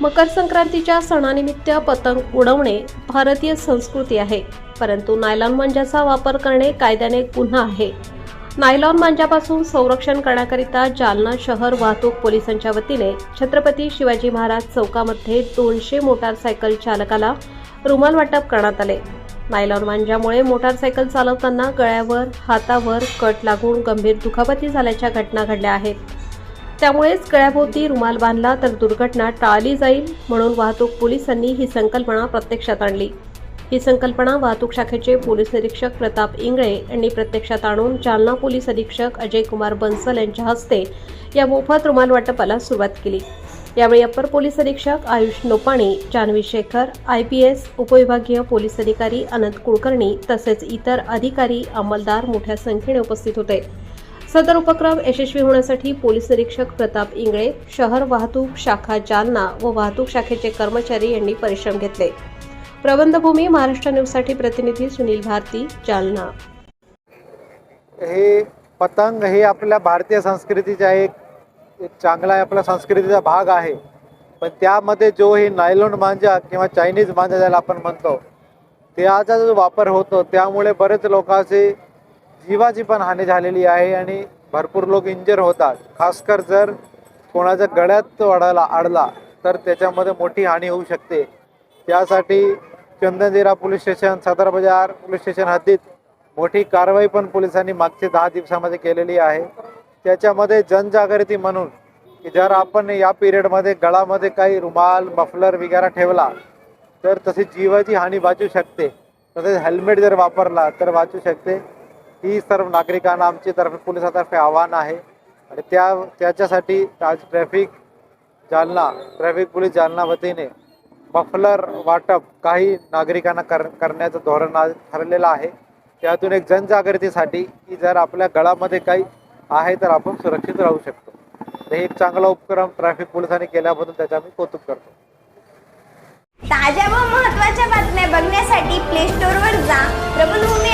मकर संक्रांतीच्या सणानिमित्त पतंग उडवणे भारतीय संस्कृती आहे. परंतु नायलॉन मांजाचा वापर करणे कायद्याने गुन्हा आहे. नायलॉन मांजापासून संरक्षण करण्याकरिता जालना शहर वाहतूक पोलिसांच्या वतीने छत्रपती शिवाजी महाराज चौकामध्ये दोनशे मोटारसायकल चालकाला रुमाल वाटप करण्यात आले. नायलॉन मांजामुळे मोटारसायकल चालवताना गळ्यावर हातावर कट लागून गंभीर दुखापती झाल्याच्या घटना घडल्या आहेत. त्यामुळेच कळ्याभोवती रुमाल बांधला तर दुर्घटना टाळली जाईल म्हणून वाहतूक पोलिसांनी ही संकल्पना प्रत्यक्षात आणली. ही संकल्पना वाहतूक शाखेचे पोलीस निरीक्षक प्रताप इंगळे यांनी प्रत्यक्षात आणून जालना पोलीस अधीक्षक अजय कुमार बन्सल यांच्या हस्ते या मोफत रुमाल वाटपाला सुरुवात केली. यावेळी अप्पर पोलीस अधीक्षक Ayush Nopani Janhavi Shekhar I P S उपविभागीय पोलीस अधिकारी अनंत कुलकर्णी तसेच इतर अधिकारी अंमलदार मोठ्या संख्येने उपस्थित होते. सदर उपक्रम यशस्वी होण्यासाठी पोलीस निरीक्षक प्रताप इंगळे शहर वाहतूक शाखा जालना व वाहतूक शाखेचे कर्मचारी यांनी परिश्रम घेतले. प्रबंधभूमी महाराष्ट्र न्यूजसाठी प्रतिनिधी सुनील भारती जालना. हे पतंग हे आपल्या भारतीय संस्कृतीचा एक चांगला आपल्या संस्कृतीचा भाग आहे. पण त्यामध्ये जो हे नायलॉन मांजा किंवा चायनीज मांजा ज्याला आपण म्हणतो त्याचा जो वापर होतो त्यामुळे बरेच लोकांचे जीवाची पण हानी झालेली आहे आणि भरपूर लोक इंजर होतात. खासकर जर कोणाच्या गळ्यात वाढायला अडला तर त्याच्यामध्ये मोठी हानी होऊ शकते. त्यासाठी चंदनजिरा पोलीस स्टेशन सदर बाजार पोलीस स्टेशन हद्दीत मोठी कारवाई पण पोलिसांनी मागच्या दहा दिवसामध्ये केलेली आहे. त्याच्यामध्ये जनजागृती म्हणून की जर आपण या पिरियडमध्ये गळामध्ये काही रुमाल मफलर वगैरे ठेवला तर तशी जीवाची हानी वाचू शकते. तसेच हेल्मेट जर वापरला तर वाचू शकते. ही सर्व नागरिकांना आमची तर्फे पोलिसातर्फे आव्हान आहे. आणि त्या त्याच्यासाठी आज traffic Jalna traffic police Jalna वतीने मफलर वाटप काही नागरिकांना कर करण्याचं धोरण आज ठरलेलं आहे. त्यातून एक जनजागृतीसाठी की जर आपल्या गळामध्ये काही आहे तर आपण सुरक्षित राहू शकतो. तर हे एक चांगला उपक्रम ट्रॅफिक पोलिसांनी केल्याबद्दल त्याचा मी कौतुक करतो. ताज्या व महत्त्वाच्या बातम्या बघण्यासाठी प्ले स्टोअरवर जा. प्रबलभूमी